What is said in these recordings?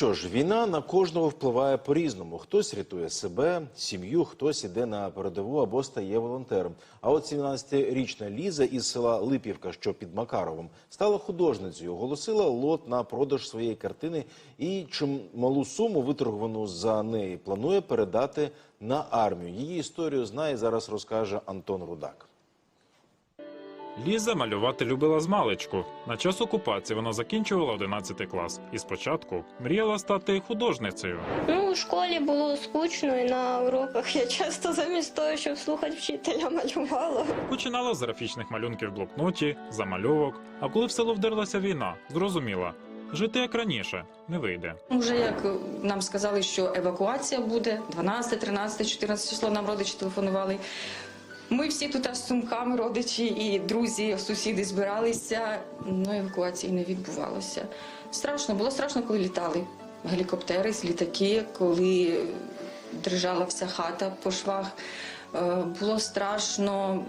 що ж, війна на кожного впливає по-різному. Хтось рятує себе, сім'ю, хтось іде на передову або стає волонтером. А от 17-річна Ліза із села Липівка, що під Макаровом, стала художницею, оголосила лот на продаж своєї картини і чималу суму, виторговану за неї, планує передати на армію. Її історію знає зараз розкаже Антон Рудак. Ліза малювати любила з маличку. На час окупації вона закінчувала 11 клас і спочатку мріяла стати художницею. Ну, у школі було скучно, і на уроках я часто замість того, щоб слухати вчителя, малювала. Починала з графічних малюнків в блокноті, замальовок. А коли в село вдерлася війна, зрозуміла, жити як раніше не вийде. Уже як нам сказали, що евакуація буде 12, 13, 14 число нам родичі телефонували. Ми всі тут аж з сумками, родичі і друзі, сусіди збиралися. Ну, евакуації не відбувалося. Страшно, було страшно, коли літали гелікоптери, літаки, коли дрижала вся хата по швах. Е, Було страшно,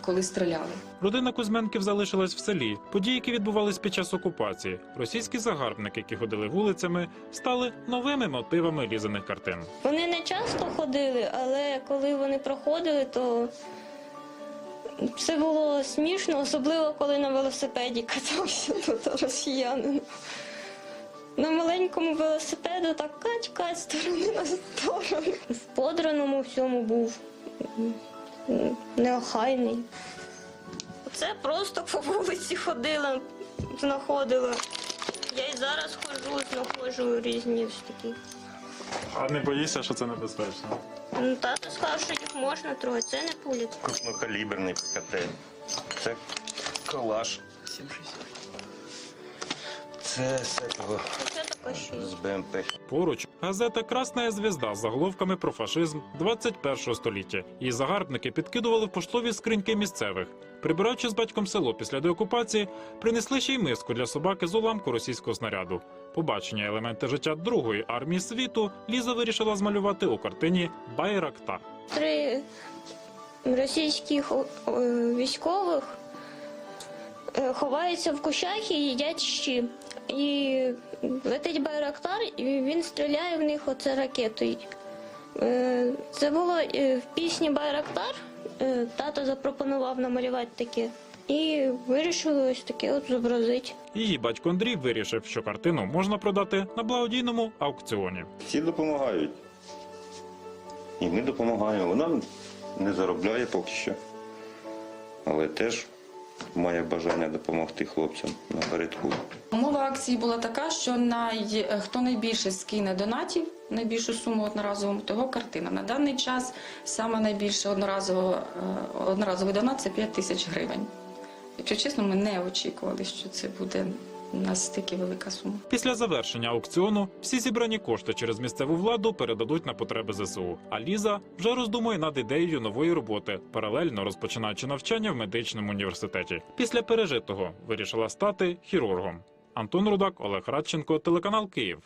коли стріляли. Родина Кузьменків залишилась в селі. Події, які відбувались під час окупації, російські загарбники, які ходили вулицями, стали новими мотивами лізаних картин. Вони не часто ходили, але коли вони проходили, то це було смішно, особливо коли на велосипеді катався тут росіянин. На маленькому велосипеду так кать-кать сторони на сторону. В подраному всьому був неохайний. Це просто по вулиці ходила, знаходила. Я і зараз ходжу, знаходжу різні такі. А не боїшся, що це небезпечно? Ну, тато сказав, що їх можна трогати, це не пулі. крупнокаліберний ПКТ. Це калаш. Це з цього, Це з БМП. Поруч газета Красна звізда з заголовками про фашизм 21 століття. Її загарбники підкидували в поштові скриньки місцевих. Прибираючи з батьком село після деокупації, принесли ще й миску для собаки з уламку російського снаряду. Побачення елементи життя другої армії світу Ліза вирішила змалювати у картині Байрактар. Три російських військових е, ховаються в кущах і їдять щі. І летить байрактар, і він стріляє в них оце ракетою. Е, Це було е, в пісні Байрактар. Е, Тато запропонував намалювати таке. І вирішили ось таке от зобразити. Її батько Андрій вирішив, що картину можна продати на благодійному аукціоні. Всі допомагають. І ми допомагаємо. Вона не заробляє поки що. Але теж має бажання допомогти хлопцям на передку. Умова акції була така, що най... хто найбільше скине донатів, найбільшу суму одноразовому, того картина. На даний час саме найбільше одноразово, е, одноразовий донат це 5 тисяч гривень. Якщо чесно, ми не очікували, що це буде настільки велика сума. Після завершення аукціону всі зібрані кошти через місцеву владу передадуть на потреби ЗСУ. А Ліза вже роздумує над ідеєю нової роботи, паралельно розпочинаючи навчання в медичному університеті. Після пережитого вирішила стати хірургом. Антон Рудак, Олег Радченко, телеканал Київ.